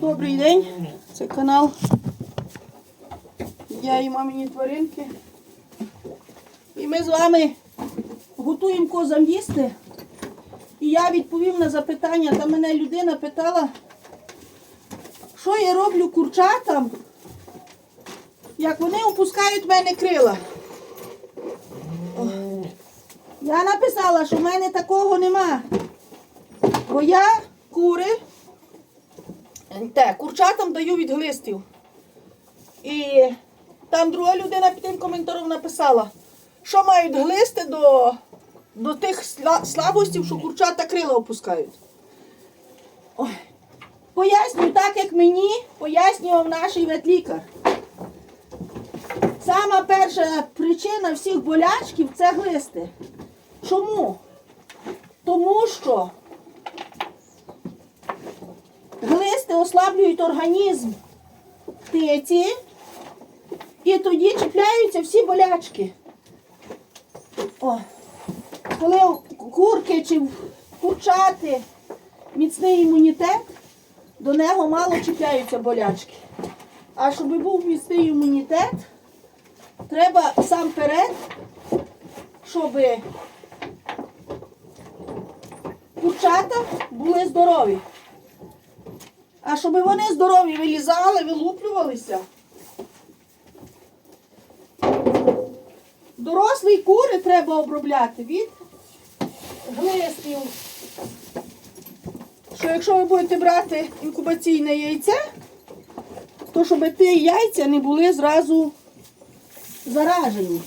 Добрий день, це канал. Я і мамині тваринки. І ми з вами готуємо козам їсти. І я відповім на запитання. Та мене людина питала, що я роблю курчатам, як вони опускають в мене крила. Я написала, що в мене такого нема. Бо я кури, те, курчатам даю від глистів. І там друга людина під тим коментарем написала, що мають глисти до, до тих слабостів, що курчата крила опускають. Ой. Пояснюю так, як мені пояснював наш ветлікар. Сама перша причина всіх болячків це глисти. Чому? Тому що глисти ослаблюють організм птиці, і тоді чіпляються всі болячки. О, коли курки чи курчати міцний імунітет, до нього мало чіпляються болячки. А щоб був міцний імунітет, треба сам перед, щоб курчата були здорові. А щоб вони здорові вилізали, вилуплювалися. Дорослі кури треба обробляти від глистів. Що якщо ви будете брати інкубаційне яйце, то щоб ті яйця не були зразу заражені.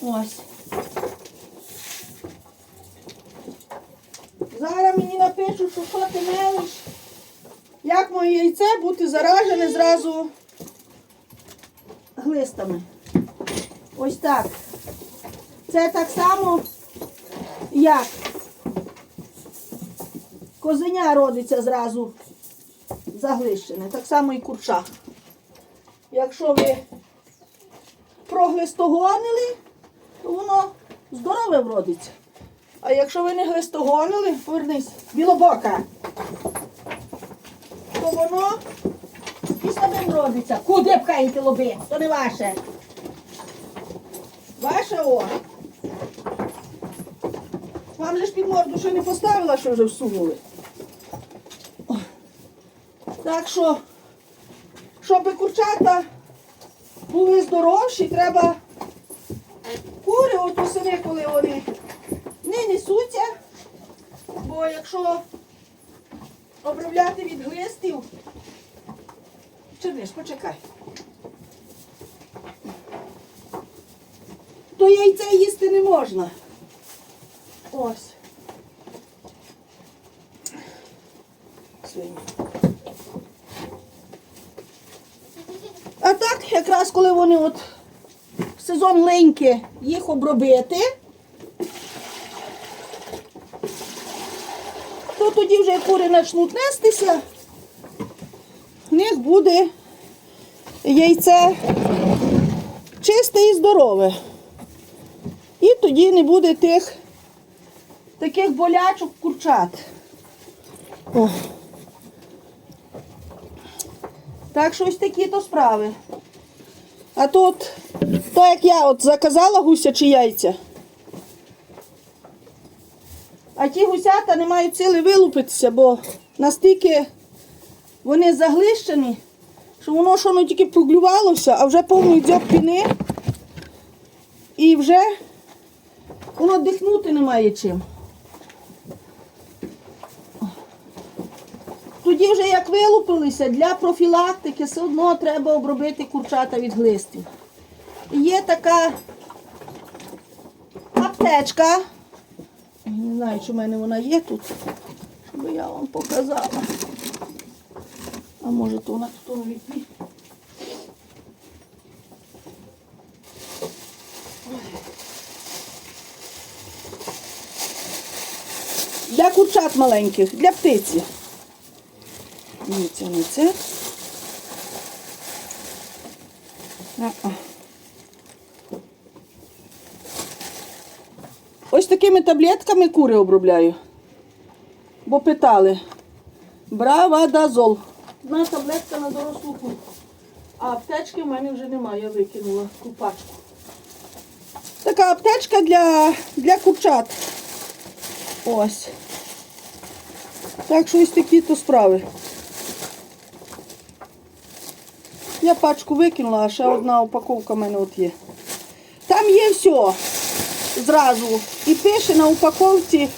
Ось. Зараз мені напишуть, що що. Як моє яйце бути заражене зразу глистами. Ось так. Це так само, як козеня родиться зразу заглищене. Так само і курча. Якщо ви проглистогонили, то воно здорове вродиться. А якщо ви не глистогонили, повернись, білобока, то воно і слабим родиться. Куди пхаєте лоби? То не ваше. Ваше о. Вам же ж під морду ще не поставила, що вже всунули. Так що, щоб курчата були здоровші, треба кури от осени, коли вони не несуться, бо якщо обробляти від глистів, Черниш, почекай. То яйце їсти не можна. Ось. А так, якраз коли вони от сезон леньки їх обробити, то тоді вже кури почнуть нестися, в них буде яйце чисте і здорове. І тоді не буде тих таких болячок курчат. О. Так що ось такі то справи. А тут, так як я от заказала гусячі яйця, а ті гусята не мають сили вилупитися, бо настільки вони заглищені, що воно що воно тільки проглювалося, а вже повний дзьоб піни. І вже воно дихнути немає чим. Тоді вже як вилупилися, для профілактики все одно треба обробити курчата від глистів. Є така аптечка. Не знаю, чи в мене вона є тут, щоб я вам показала. А може то вона тут у вікні. Для курчат маленьких, для птиці. Ні, це не це. А-а. Такими таблетками кури обробляю. Бо питали, Бравадазол. Одна таблетка на дорослу курку. А аптечки в мене вже немає, я викинула купачку. Така аптечка для, для курчат. Ось. Так що ось такі то справи. Я пачку викинула, а ще одна упаковка в мене от є. Там є все зразу. І пише на упаковці,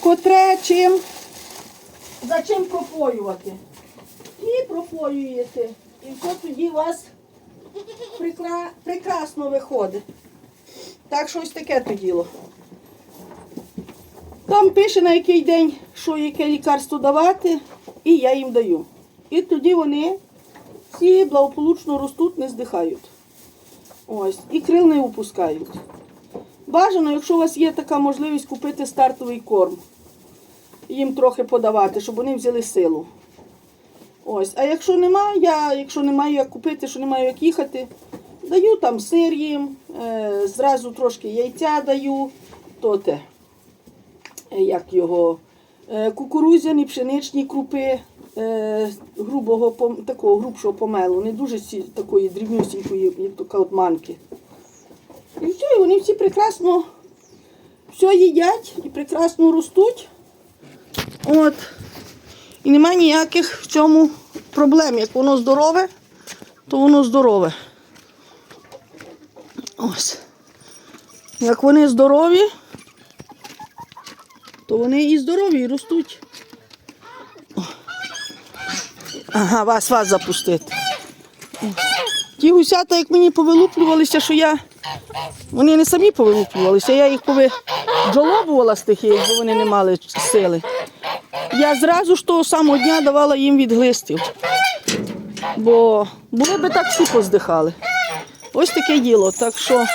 котре чим, за чим пропоювати. І пропоюєте. І все тоді у вас прекра... прекрасно виходить. Так що ось таке то діло. Там пише на який день, що яке лікарство давати, і я їм даю. І тоді вони всі благополучно ростуть, не здихають. Ось, і крил не упускають. Бажано, якщо у вас є така можливість купити стартовий корм, їм трохи подавати, щоб вони взяли силу. Ось, а якщо нема, я, якщо не маю як купити, що не маю як їхати, даю там сир їм, е, зразу трошки яйця даю, то те, е, як його, е, кукурудзяні, пшеничні крупи, е, грубого, такого грубшого помелу, не дуже такої дрібнюсінької, як така от манки. І все, і вони всі прекрасно все їдять і прекрасно ростуть. От. І немає ніяких в цьому проблем. Як воно здорове, то воно здорове. Ось. Як вони здорові, то вони і здорові, і ростуть. О. Ага, вас, вас запустити. Ті гусята, як мені повилуплювалися, що я. Вони не самі повилуплювалися, я їх повиджолобувала з тих яєць, бо вони не мали сили. Я зразу ж того самого дня давала їм від глистів. Бо були би так всі поздихали. Ось таке діло. Так що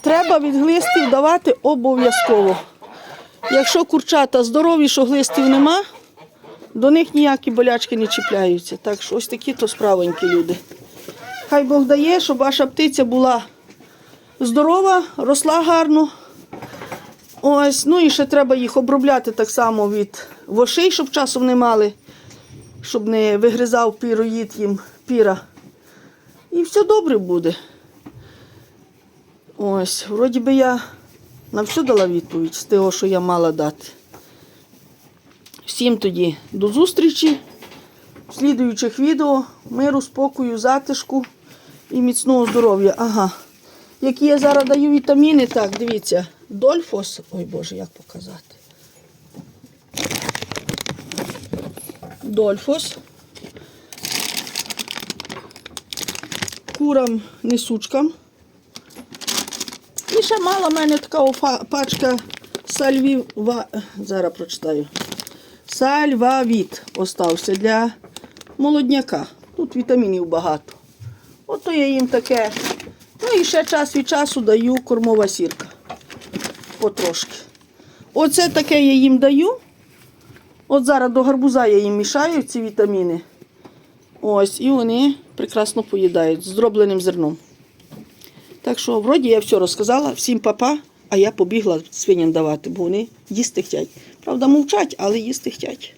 треба від глистів давати обов'язково. Якщо курчата здорові, що глистів нема, до них ніякі болячки не чіпляються. Так що ось такі то справонькі люди. Хай Бог дає, щоб ваша птиця була здорова, росла гарно. Ось, ну і ще треба їх обробляти так само від вошей, щоб часом не мали, щоб не вигризав піроїд їм піра. І все добре буде. Ось, вроді би я на все дала відповідь з того, що я мала дати. Всім тоді до зустрічі в слідуючих відео. Миру, спокою, затишку і міцного здоров'я. Ага. Які я зараз даю вітаміни, так, дивіться, дольфос. Ой Боже, як показати. Дольфос. Курам несучкам. І ще мала в мене така пачка сальвіва. Зараз прочитаю. Сальвавіт остався для молодняка. Тут вітамінів багато. Ото я їм таке. Ну і ще час від часу даю кормова сірка. Потрошки. Оце таке я їм даю. От зараз до гарбуза я їм мішаю ці вітаміни. Ось, і вони прекрасно поїдають з дробленим зерном. Так що, вроді, я все розказала, всім папа, а я побігла свиням давати, бо вони їсти хочуть. Правда, мовчать, але їсти хочуть.